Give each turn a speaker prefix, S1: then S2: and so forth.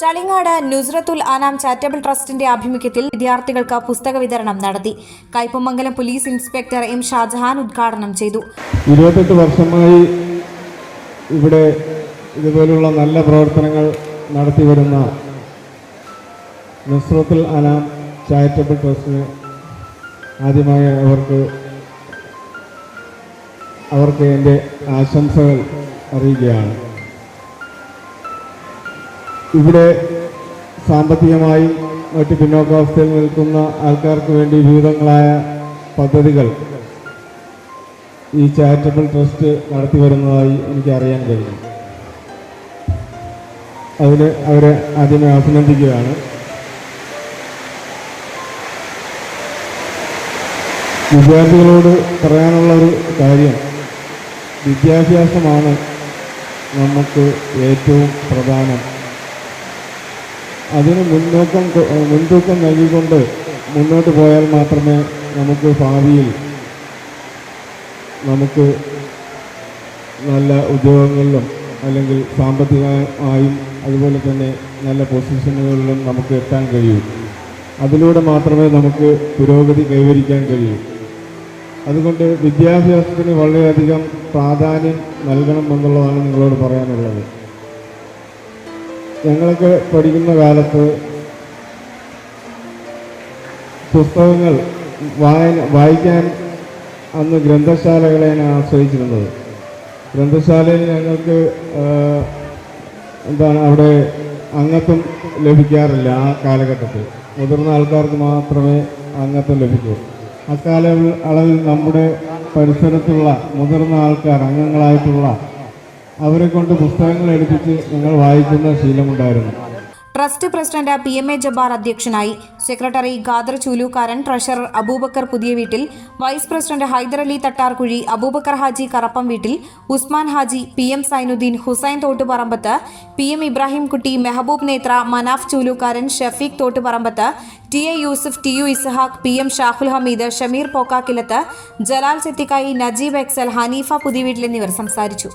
S1: Chalingad Nusrathul ആനാം charitable ട്രസ്റ്റിന്റെ ആഭിമുഖ്യത്തിൽ വിദ്യാർത്ഥികൾക്ക് പുസ്തക വിതരണം നടത്തി. Kaipamangalam police inspector M Shajahan ഉദ്ഘാടനം ചെയ്തു.
S2: ഇരുപത്തെട്ട് വർഷമായി ഇവിടെ ഇതുപോലുള്ള നല്ല പ്രവർത്തനങ്ങൾ നടത്തി വരുന്ന നുസ്രത്തുൽ അനാം ചാരിറ്റബിൾ ട്രസ്റ്റിന് ആദ്യമായി അവർക്ക് അവർക്ക് എന്റെ ആശംസകൾ അറിയിക്കുകയാണ്. ഇവിടെ സാമ്പത്തികമായി മറ്റ് പിന്നോക്കാവസ്ഥയിൽ നിൽക്കുന്ന ആൾക്കാർക്ക് വേണ്ടി വിവിധങ്ങളായ പദ്ധതികൾ ഈ ചാരിറ്റബിൾ ട്രസ്റ്റ് നടത്തി വരുന്നതായി അറിയാൻ കഴിയും. അതിന് അവരെ ആദ്യമേ അഭിനന്ദിക്കുകയാണ്. വിദ്യാർത്ഥികളോട് പറയാനുള്ള ഒരു കാര്യം വിദ്യാഭ്യാസമാണ് നമുക്ക് ഏറ്റവും പ്രധാനം. അതിന് മുന്നോക്കം മുൻതൂക്കം നൽകിക്കൊണ്ട് മുന്നോട്ട് പോയാൽ മാത്രമേ നമുക്ക് ഭാവിയിൽ നമുക്ക് നല്ല ഉദ്യോഗങ്ങളിലും അല്ലെങ്കിൽ സാമ്പത്തികമായും അതുപോലെ തന്നെ നല്ല പൊസിഷനുകളിലും നമുക്ക് എത്താൻ കഴിയൂ. അതിലൂടെ മാത്രമേ നമുക്ക് പുരോഗതി കൈവരിക്കാൻ കഴിയൂ. അതുകൊണ്ട് വിദ്യാഭ്യാസത്തിന് വളരെയധികം പ്രാധാന്യം നൽകണം എന്നുള്ളതാണ് നിങ്ങളോട് പറയാനുള്ളത്. ഞങ്ങളൊക്കെ പഠിക്കുന്ന കാലത്ത് പുസ്തകങ്ങൾ വായന വായിക്കാൻ അന്ന് ഗ്രന്ഥശാലകളെയാണ് ആശ്രയിച്ചിരുന്നത്. ഗ്രന്ഥശാലയിൽ ഞങ്ങൾക്ക് എന്താണ് അവിടെ അംഗത്വം ലഭിക്കാറില്ല ആ കാലഘട്ടത്തിൽ. മുതിർന്ന ആൾക്കാർക്ക് മാത്രമേ അംഗത്വം ലഭിക്കൂ. അക്കാല അളവിൽ നമ്മുടെ പരിസരത്തുള്ള മുതിർന്ന ആൾക്കാർ അംഗങ്ങളായിട്ടുള്ള അവരെ കൊണ്ട് പുസ്തകങ്ങൾ എടുപ്പിച്ച് ഞങ്ങൾ വായിക്കുന്ന ശീലമുണ്ടായിരുന്നു.
S1: Trust president P M A Jabbar അധ്യക്ഷനായി സെക്രട്ടറി ഖാദർ ചൂലൂക്കാരൻ ട്രഷറർ അബൂബക്കർ പുതിയ വീട്ടിൽ വൈസ് പ്രസിഡന്റ് ഹൈദരലി തട്ടാർകുഴി അബൂബക്കർ ഹാജി കറപ്പം വീട്ടിൽ Usman Haji P M Sainudheen Hussain Thottuparambath P M Ibrahimkutty Mehboob Nethra Manaf Chulookkaran Shafeeq Thottuparambath T A Yusuf T U Ishaq P M Shahul Hameed Shameer Pokkakkilath Jalal Chethikkayi Najeeb Excel Haneefa പുതിയ വീട്ടിൽ എന്നിവർ സംസാരിച്ചു.